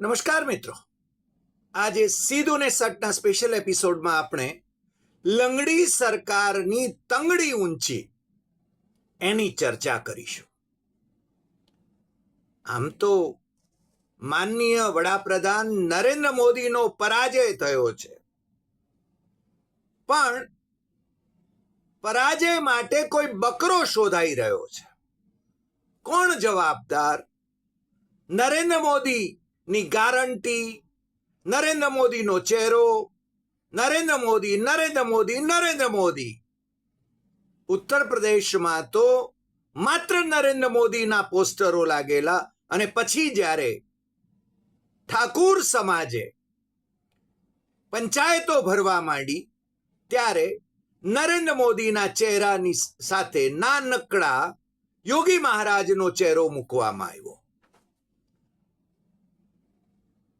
નમસ્કાર મિત્રો. આજે સીધું ને સટના સ્પેશિયલ એપિસોડમાં આપણે લંગડી સરકારની તંગડી ઊંચી એની ચર્ચા કરીશું. આમ તો માનનીય વડાપ્રધાન નરેન્દ્ર મોદીનો પરાજય થયો છે. પણ પરાજય માટે કોઈ બકરો શોધાઈ રહ્યો છે. કોણ જવાબદાર? નરેન્દ્ર મોદીની ગારંટી નરેન્દ્ર મોદીનો ચહેરો, નરેન્દ્ર મોદી નરેન્દ્ર મોદી નરેન્દ્ર મોદી. ઉત્તર પ્રદેશમાં તો માત્ર નરેન્દ્ર મોદીના પોસ્ટરો લાગેલા અને પછી જ્યારે ઠાકુર સમાજે પંચાયતો ભરવા માંડી, ત્યારે નરેન્દ્ર મોદીના ચહેરાની સાથે નાનકડા યોગી મહારાજનો ચહેરો મૂકવામાં આવ્યો.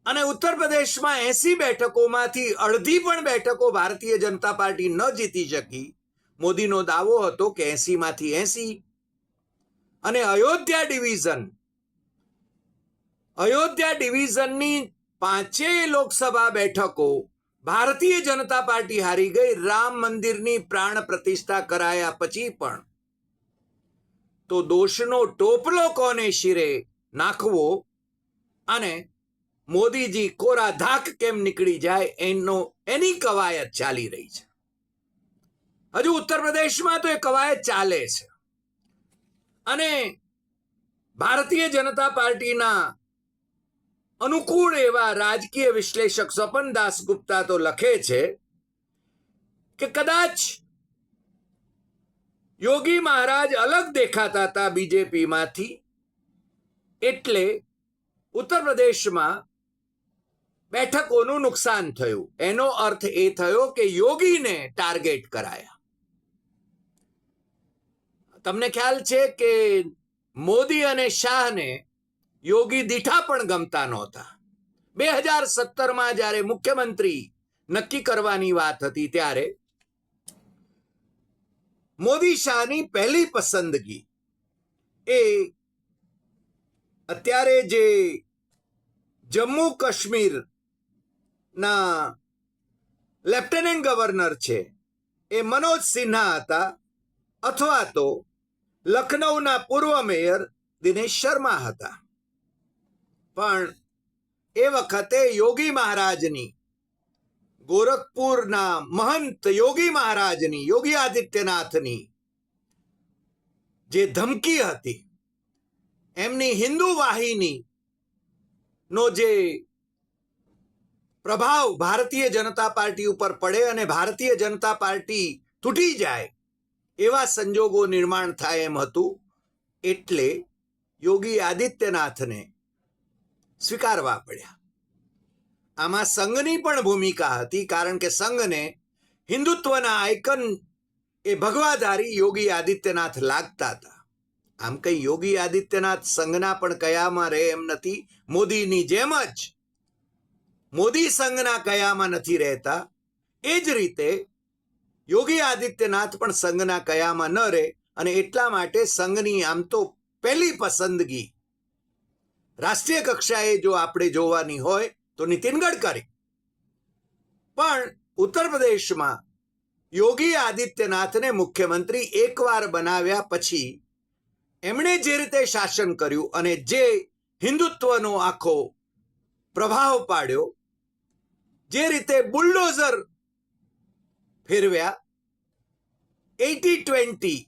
અને ઉત્તર પ્રદેશમાં એસી બેઠકોમાંથી અડધી પણ બેઠકો ભારતીય જનતા પાર્ટી ન જીતી શકી. મોદીનો દાવો હતો કે એસી માંથી એસી અને અયોધ્યા ડિવિઝન. અયોધ્યા ડિવિઝનની પાંચેય લોકસભા બેઠકો ભારતીય જનતા પાર્ટી હારી ગઈ, રામ મંદિરની પ્રાણ પ્રતિષ્ઠા કરાયા પછી પણ. તો દોષનો ટોપલો કોને શિરે નાખવો? અને મોદીજી કોરા ધાક કેમ નીકળી જાય એનો, એની કવાયત ચાલી રહી છે. હજુ ઉત્તર પ્રદેશમાં તો એ કવાયત ચાલે છે. અને ભારતીય જનતા પાર્ટીના અનુકૂળ એવા રાજકીય વિશ્લેષક સ્વપન દાસગુપ્તા તો લખે છે કે કદાચ યોગી મહારાજ અલગ દેખાતા હતા બીજેપીમાંથી, એટલે ઉત્તર પ્રદેશમાં બેઠકોનું નુકસાન થયું. એનો અર્થ એ થયો કે યોગીને ટાર્ગેટ કરાયા. તમને ખ્યાલ છે કે મોદી અને શાહને યોગી દીઠા પણ ગમતા નહોતા. બે હજાર સત્તરમાં જ્યારે મુખ્યમંત્રી નક્કી કરવાની વાત હતી ત્યારે મોદી શાહની પહેલી પસંદગી એ અત્યારે જે જમ્મુ કાશ્મીર ના, લેફ્ટનન્ટ ગવર્નર છે. એ મનોજ સિન્હા હતા, અથવા તો લખનૌના પૂર્વ મેયર દિનેશ શર્મા હતા. પણ એ વખતે યોગી મહારાજની, ગોરખપુરના મહંત યોગી મહારાજની, યોગી આદિત્યનાથની જે ધમકી હતી, એમની હિન્દુ વાહિની નો જે પ્રભાવ ભારતીય જનતા પાર્ટી ઉપર પડે અને ભારતીય જનતા પાર્ટી તૂટી જાય, એવા સંજોગો નિર્માણ થાય એમ હતું. એટલે યોગી આદિત્યનાથને સ્વીકારવા પડ્યા. આમાં સંઘની પણ ભૂમિકા હતી, કારણ કે સંઘને હિન્દુત્વના આઇકન એ ભગવાધારી યોગી આદિત્યનાથ લાગતા હતા. આમ કંઈ યોગી આદિત્યનાથ સંઘના પણ કયામાં રહે એમ નથી? મોદીની જેમ જ મોદી સંઘના કયામાં નથી રહેતા. એ જ રીતે યોગી આદિત્યનાથ પણ સંઘના કયામાં ન રહે અને એટલા માટે સંઘની આમ તો પહેલી પસંદગી રાષ્ટ્રીય કક્ષાએ જો આપણે જોવાની હોય તો નીતિન ગડકરી. પણ ઉત્તર પ્રદેશમાં યોગી આદિત્યનાથને મુખ્યમંત્રી એકવાર બનાવ્યા પછી એમણે જે રીતે શાસન કર્યું અને જે હિન્દુત્વનો આખો પ્રભાવ પાડ્યો જે રીતે બુલડોઝર ફેરવ્યા, એટી ટ્વેન્ટી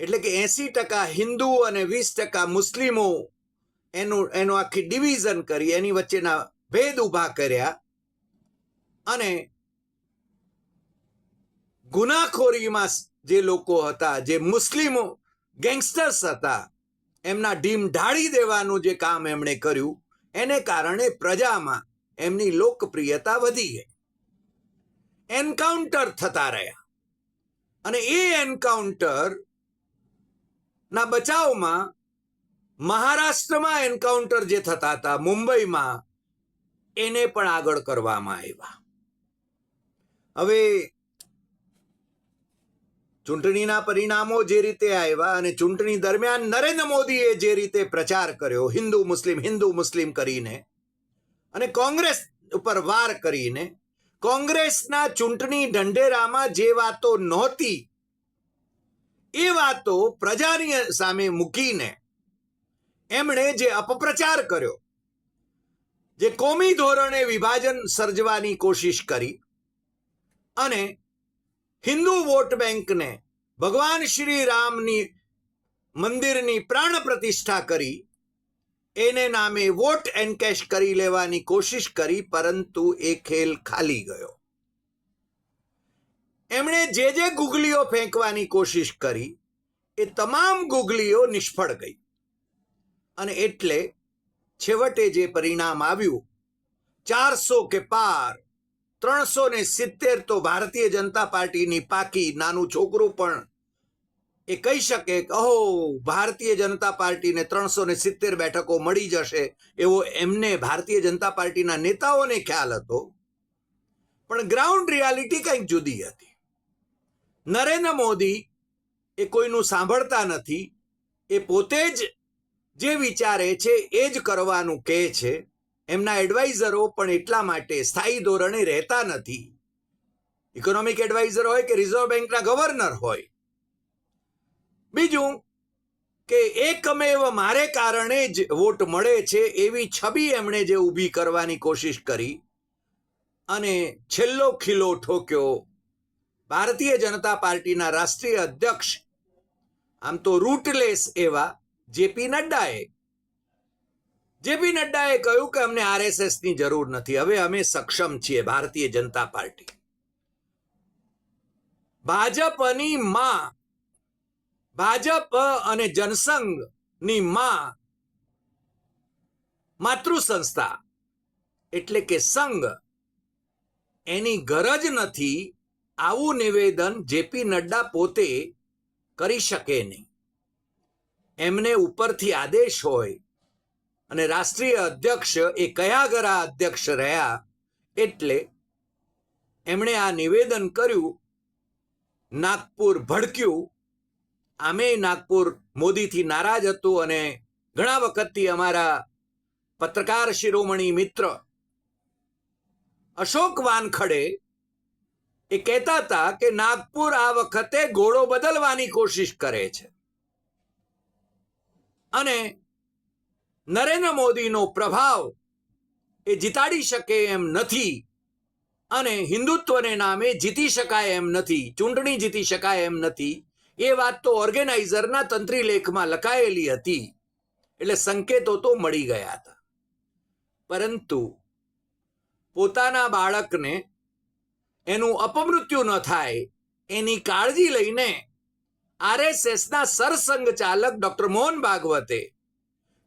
એટલે કે એસી ટકા હિન્દુ અને વીસ ટકા મુસ્લિમો એનું એનું આખી ડિવિઝન કરી, એની વચ્ચેના ભેદ ઊભા કર્યા અને ગુનાખોરીમાં જે લોકો હતા, જે મુસ્લિમો, ગેંગસ્ટર્સ હતા, એમના ઢીમ ઢાળી દેવાનું જે કામ એમણે કર્યું, એને કારણે પ્રજામાં એમની લોકપ્રિયતા વધી એન્કાઉન્ટર થતા રહ્યા. અને એ એન્કાઉન્ટર ના બચાવમાં મહારાષ્ટ્રમાં એન્કાઉન્ટર જે થતા હતા, મુંબઈમાં, એને પણ આગળ કરવામાં આવ્યા. હવે ચૂંટણીના પરિણામો જે રીતે આવ્યા અને ચૂંટણી દરમિયાન નરેન્દ્ર મોદીએ જે રીતે પ્રચાર કર્યો, હિન્દુ, મુસ્લિમ હિન્દુ, મુસ્લિમ કરીને અને કોંગ્રેસ ઉપર વાર કરીને કોંગ્રેસના ચૂંટણી ઢંઢેરામાં જે વાતો નહોતી, એ વાતો પ્રજાની સામે મૂકીને એમણે જે અપપ્રચાર કર્યો, જે કોમી ધોરણે વિભાજન સર્જવાની કોશિશ કરી અને હિન્દુ વોટ બેંકને ભગવાન શ્રી રામની મંદિરની પ્રાણ પ્રતિષ્ઠા કરી એને નામે વોટ એન્કેશ કરી લેવાની કોશિશ કરી, પરંતુ એ ખેલ ખાલી ગયો. એમણે જે જે ગુગલીઓ ફેંકવાની કોશિશ કરી, એ તમામ ગુગલીઓ નિષ્ફળ ગઈ. અને એટલે છેવટે જે પરિણામ આવ્યું, ચારસો કે પાર, ત્રણસો ને સિત્તેર તો ભારતીય જનતા પાર્ટીની પાકી નાનું છોકરું પણ એ કહી શકે કે, અહો, ભારતીય જનતા પાર્ટીને ત્રણસો ને સિત્તેર બેઠકો મળી જશે. એવો એમને ભારતીય જનતા પાર્ટીના નેતાઓને ખ્યાલ હતો. પણ ગ્રાઉન્ડ રિયાલિટી કંઈક જુદી હતી. નરેન્દ્ર મોદી એ કોઈનું સાંભળતા નથી. એ પોતે જ જે વિચારે છે એ જ કરવાનું કહે છે. એમના એડવાઇઝરો પણ એટલા માટે સ્થાયી ધોરણે રહેતા નથી. ઇકોનોમિક એડવાઇઝર હોય કે રિઝર્વ બેંકના ગવર્નર હોય બીજું કે એકમેવ મારે કારણે જ વોટ મળે છે એવી છબી એમણે જે ઊભી કરવાની કોશિશ કરી. અને છેલ્લો ખીલો ઠોક્યો. ભારતીય જનતા પાર્ટીના રાષ્ટ્રીય અધ્યક્ષ, આમ તો રૂટલેસ એવા, જેપી નડ્ડાએ. જેપી નડ્ડાએ કહ્યું કે અમને આરએસએસની જરૂર નથી. હવે અમે સક્ષમ છીએ ભારતીય જનતા પાર્ટી. ભાજપની માં ભાજપ અને જનસંઘની માં માતૃ સંસ્થા એટલે કે સંઘ, એની ગરજ નથી આવું નિવેદન જેપી નડ્ડા પોતે કરી શકે નહીં. એમને ઉપરથી આદેશ હોય અને રાષ્ટ્રીય અધ્યક્ષ એ કયા ગરા અધ્યક્ષ રહ્યા એટલે એમણે આ નિવેદન કર્યું, નાગપુર ભડક્યું આમે નાગપુર મોદીથી નારાજ હતું અને ઘણા વખતથી અમારા પત્રકાર શિરોમણી મિત્ર અશોક વાનખડે એ કહેતા હતા કે નાગપુર આ વખતે ઘોડો બદલવાની કોશિશ કરે છે. અને નરેન્દ્ર મોદીનો પ્રભાવ એ જીતાડી શકે એમ નથી અને હિન્દુત્વને નામે જીતી શકાય એમ નથી, ચૂંટણી જીતી શકાય એમ નથી એ વાત તો ઓર્ગેનાઇઝરના તંત્રી લેખમાં લખાયેલી હતી. એટલે સંકેતો તો મળી ગયા હતા. પરંતુ પોતાના બાળકને એનું અપમૃત્યુ ન થાય એની કાળજી લઈને આરએસએસના સરસંઘ ચાલક ડોક્ટર મોહન ભાગવતે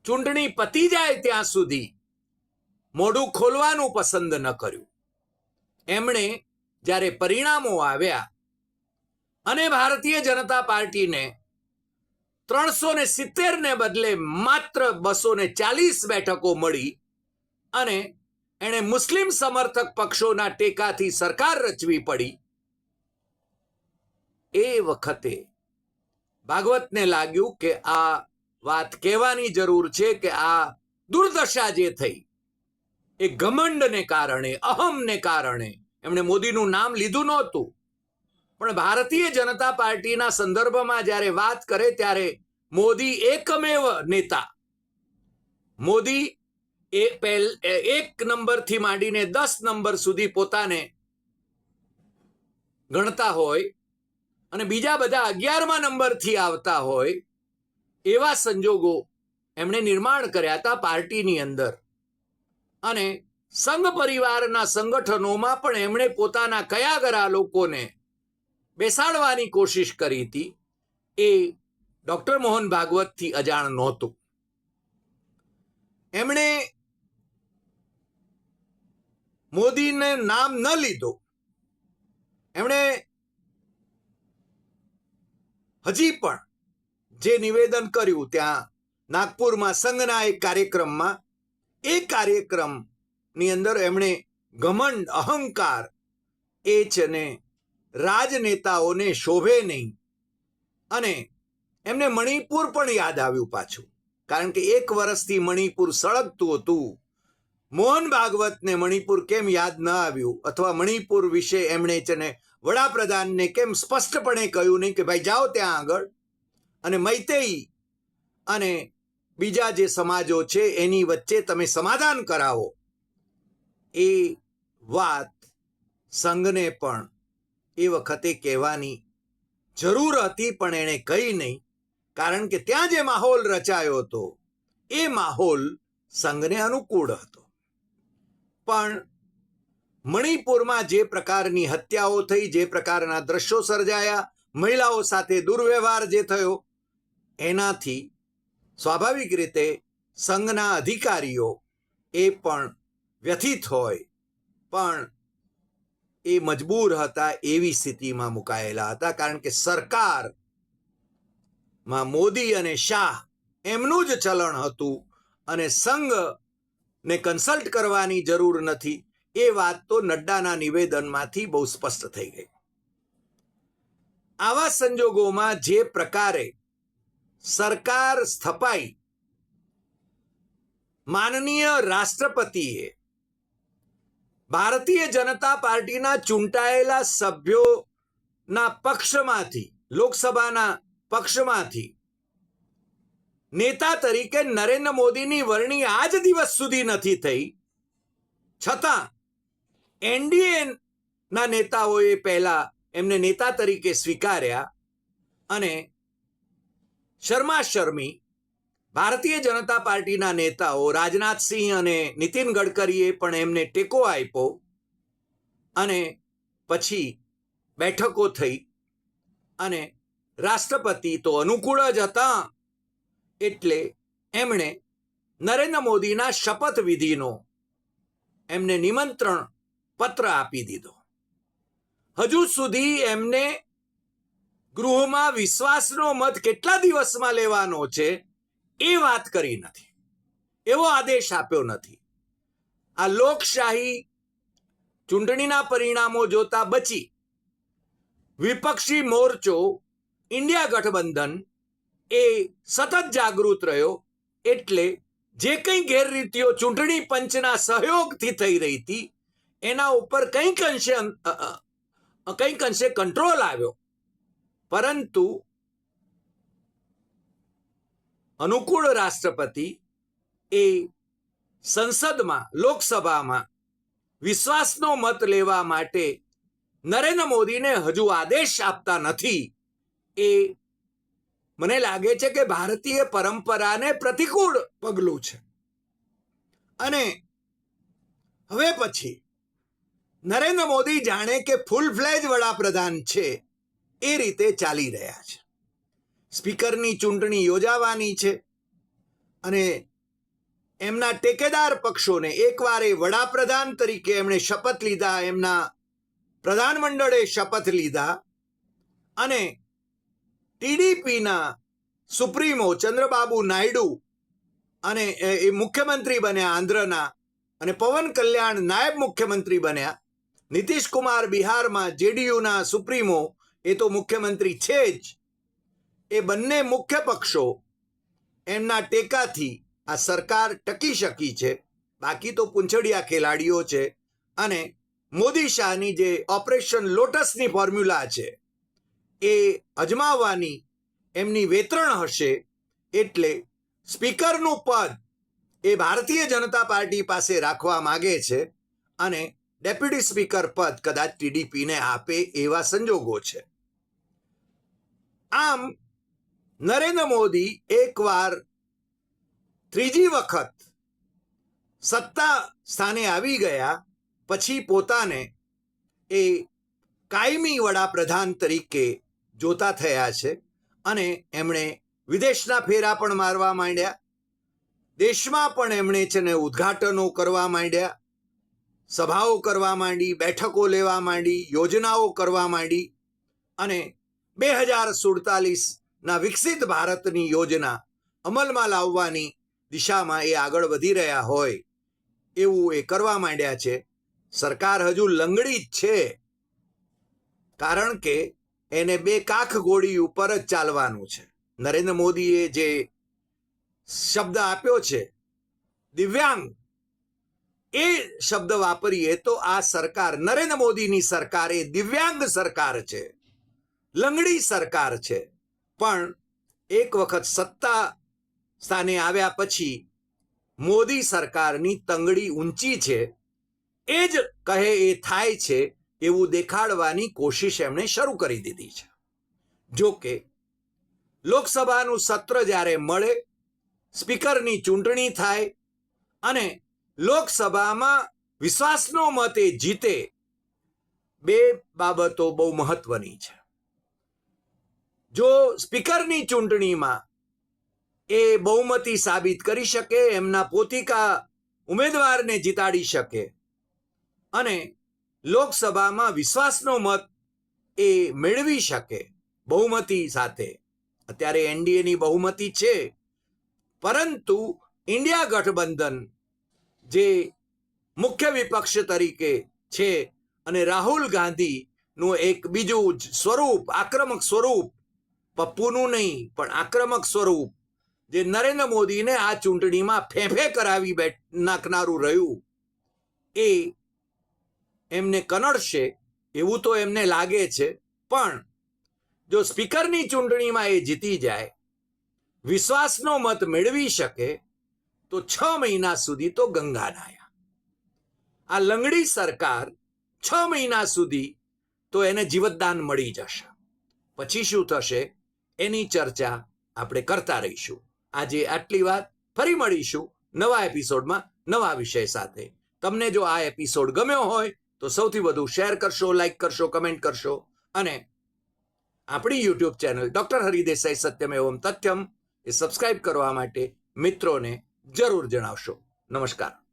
ચૂંટણી પતી જાય ત્યાં સુધી મોઢું ખોલવાનું પસંદ ન કર્યું. એમણે જ્યારે પરિણામો આવ્યા અને ભારતીય જનતા પાર્ટીને ત્રણસો ને સિત્તેર ને બદલે માત્ર બસો ને ચાલીસ બેઠકો મળી અને એણે મુસ્લિમ સમર્થક પક્ષોના ટેકાથી સરકાર રચવી પડી. એ વખતે ભાગવતને લાગ્યું કે આ વાત કહેવાની જરૂર છે કે આ દુર્દશા જે થઈ, એ ઘમંડને કારણે, અહમને કારણે એમણે મોદીનું નામ લીધું નહોતું. પણ ભારતીય જનતા પાર્ટીના સંદર્ભમાં જ્યારે વાત કરે ત્યારે મોદી એકમેવ નેતા. મોદી એ પહેલ એક નંબરથી માંડીને દસ નંબર સુધી પોતાને ગણતા હોય અને બીજા બધા અગિયારમા નંબરથી આવતા હોય એવા સંજોગો એમણે નિર્માણ કર્યા હતા પાર્ટીની અંદર. અને સંઘ પરિવારના સંગઠનોમાં પણ એમણે પોતાના કયા ગરા લોકોને બેસાડવાની કોશિશ કરી હતી. એ ડોક્ટર મોહન ભાગવતથી અજાણ નહોતું. એમણે મોદીને નામ ન લીધું. એમણે હજી પણ જે નિવેદન કર્યું ત્યાં નાગપુરમાં સંઘના એક કાર્યક્રમમાં, એ કાર્યક્રમની અંદર એમણે ઘમંડ, અહંકાર, એ છે ને રાજનેતાઓને શોભે નહીં. અને એમને મણિપુર પણ યાદ આવ્યું પાછું. કારણ કે એક વર્ષથી મણિપુર સળગતું હતું. મોહન ભાગવતને મણિપુર કેમ યાદ ન આવ્યું? અથવા મણિપુર વિશે એમણે છે વડાપ્રધાનને કેમ સ્પષ્ટપણે કહ્યું નહીં કે ભાઈ જાઓ ત્યાં આગળ? અને મૈતેઈ અને બીજા જે સમાજો છે એની વચ્ચે તમે સમાધાન કરાવો. એ વાત સંઘને પણ એ વખતે કહેવાની જરૂર હતી પણ એણે કહી નહીં, કારણ કે ત્યાં જે માહોલ રચાયો હતો, એ માહોલ સંઘને અનુકૂળ હતો. પણ મણિપુરમાં જે પ્રકારની હત્યાઓ થઈ, જે પ્રકારના દ્રશ્યો સર્જાયા, મહિલાઓ સાથે દુર્વ્યવહાર જે થયો, એનાથી સ્વાભાવિક રીતે સંઘના અધિકારીઓ એ પણ વ્યથિત હોય. પણ એ મજબૂર હતા એવી સ્થિતિમાં મુકાયેલા હતા. કારણ કે સરકારમાં મોદી અને શાહ એમનું જ ચલણ હતું અને સંઘ ને કન્સલ્ટ કરવાની જરૂર નથી. એ વાત તો નડ્ડાના નિવેદનમાંથી બહુ સ્પષ્ટ થઈ ગઈ. આવા સંજોગોમાં જે પ્રકારે સરકાર સ્થપાઈ માનનીય રાષ્ટ્રપતિએ ભારતીય જનતા પાર્ટીના ચૂંટાયેલા સભ્યોના પક્ષમાંથી, લોકસભાના પક્ષમાંથી નેતા તરીકે નરેન્દ્ર મોદીની વરણી આજ દિવસ સુધી નથી થઈ. છતાં એનડીએ ના નેતાઓએ પહેલા એમને નેતા તરીકે સ્વીકાર્યા અને શર્મા શર્મી ભારતીય જનતા પાર્ટીના નેતાઓ રાજનાથસિંહ અને નીતિન ગડકરીએ પણ એમને ટેકો આપ્યો અને પછી બેઠકો થઈ અને રાષ્ટ્રપતિ તો અનુકૂળ જ હતા એટલે એમણે નરેન્દ્ર મોદીના શપથ વિધિનો એમને નિમંત્રણ પત્ર આપી દીધો. હજુ સુધી એમને ગૃહમાં વિશ્વાસનો મત કેટલા દિવસમાં લેવાનો છે એ વાત કરી નથી. એવો આદેશ આપ્યો નથી. આ લોકશાહી ચૂંટણીના પરિણામો જોતા બચી વિપક્ષી મોરચો, ઇન્ડિયા ગઠબંધન એ સતત જાગૃત રહ્યો એટલે જે કંઈ ગેરરીતિઓ ચૂંટણી પંચના સહયોગથી થઈ રહી હતી, એના ઉપર કંઈક અંશે કંઈક અંશે કંટ્રોલ આવ્યો. પરંતુ અનુકૂળ રાષ્ટ્રપતિ એ સંસદમાં, લોકસભામાં વિશ્વાસનો મત લેવા માટે નરેન્દ્ર મોદીને હજુ આદેશ આપતા નથી. એ મને લાગે છે કે ભારતીય પરંપરાને પ્રતિકૂળ પગલું છે. અને હવે પછી નરેન્દ્ર મોદી જાણે કે ફૂલ ફ્લેજ વડાપ્રધાન છે એ રીતે ચાલી રહ્યા છે. સ્પીકરની ચૂંટણી યોજાવાની છે અને એમના ટેકેદાર પક્ષોને એકવાર એ વડાપ્રધાન તરીકે એમણે શપથ લીધા, એમના પ્રધાનમંડળે શપથ લીધા અને ટીડીપીના સુપ્રીમો ચંદ્રબાબુ નાયડુ અને એ- મુખ્યમંત્રી બન્યા આંધ્રના અને પવન કલ્યાણ નાયબ મુખ્યમંત્રી બન્યા. નીતિશ કુમાર બિહારમાં જેડીયુના સુપ્રીમો, એ તો મુખ્યમંત્રી છે જ. એ બંને મુખ્ય પક્ષો એમના ટેકાથી આ સરકાર ટકી શકી છે. બાકી તો પૂંછડિયા ખેલાડીઓ છે અને મોદી શાહની જે ઓપરેશન લોટસની ફોર્મ્યુલા છે એ અજમાવવાની એમની વેતરણ હશે એટલે સ્પીકરનું પદ એ ભારતીય જનતા પાર્ટી પાસે રાખવા માગે છે અને ડેપ્યુટી સ્પીકર પદ કદાચ ટીડીપીને આપે એવા સંજોગો છે. આમ નરેન્દ્ર મોદી એકવાર ત્રીજી વખત સત્તા સ્થાને આવી ગયા, પછી પોતાને એ કાયમી વડાપ્રધાન તરીકે જોતા થયા છે અને એમણે વિદેશના ફેરા પણ મારવા માંડ્યા, દેશમાં પણ એમણે છે ને ઉદ્ઘાટનો કરવા માંડ્યા, સભાઓ કરવા માંડી, બેઠકો લેવા માંડી, યોજનાઓ કરવા માંડી અને બે હજાર સુડતાલીસના વિકસિત ભારતની યોજના અમલમાં લાવવાની દિશામાં એ આગળ વધી રહ્યા હોય એવું એ કરવા માંડ્યા છે. સરકાર હજુ લંગડી જ છે. કારણ કે એને બે કાખ ગોળી ઉપર જ ચાલવાનું છે. નરેન્દ્ર મોદીએ જે શબ્દ આપ્યો છે, દિવ્યાંગ, એ શબ્દ વાપરીએ તો આ સરકાર, નરેન્દ્ર મોદીની સરકાર એ દિવ્યાંગ સરકાર છે. લંગડી સરકાર છે. પણ એક વખત સત્તા સ્થાને આવ્યા પછી મોદી સરકારની તંગડી ઊંચી છે. એ જ કહે એ થાય છે એવું દેખાડવાની કોશિશ એમણે શરૂ કરી દીધી છે. જો કે લોકસભાનું સત્ર જ્યારે મળે, સ્પીકરની ચૂંટણી થાય અને લોકસભામાં વિશ્વાસનો મત જીતે, બે બાબતો બહુ મહત્વની છે. જો સ્પીકરની ચૂંટણીમાં એ બહુમતી સાબિત કરી શકે, એમના પોતિકા ઉમેદવારને જીતાડી શકે અને લોકસભામાં વિશ્વાસનો મત એ મેળવી શકે બહુમતી સાથે. અત્યારે એનડીએની બહુમતી છે, પરંતુ ઇન્ડિયા ગઠબંધન જે મુખ્ય વિપક્ષ તરીકે છે અને રાહુલ ગાંધીનું એક બીજું જ સ્વરૂપ, આક્રમક સ્વરૂપ પપ્પુનું નહીં, પણ આક્રમક સ્વરૂપ, જે નરેન્દ્ર મોદીને આ ચૂંટણીમાં ફેફે કરાવી બેઠ નાખનારું રહ્યું. એ એમને કનડશે, એવું તો એમને લાગે છે, પણ જો સ્પીકરની ચૂંટણીમાં એ જીતી જાય, વિશ્વાસનો મત મેળવી શકે, તો છ મહિના સુધી તો ગંગા નાયા. આ લંગડી સરકાર છ મહિના સુધી તો એને જીવતદાન મળી જશે. પછી શું થશે? એની ચર્ચા આપણે કરતા રહીશું. આજે આટલી વાત. ફરી મળીશું નવા એપિસોડમાં નવા વિષય સાથે. તમને જો આ એપિસોડ ગમ્યો હોય, તો સૌથી વધુ શેર કરશો, લાઈક કરશો, કમેન્ટ કરશો. અને આપણી યુટ્યુબ ચેનલ ડૉક્ટર હરિદેસાઈ સત્યમ એવમ તથ્યમ એ સબસ્ક્રાઇબ કરવા માટે મિત્રોને જરૂર જણાવશો. નમસ્કાર.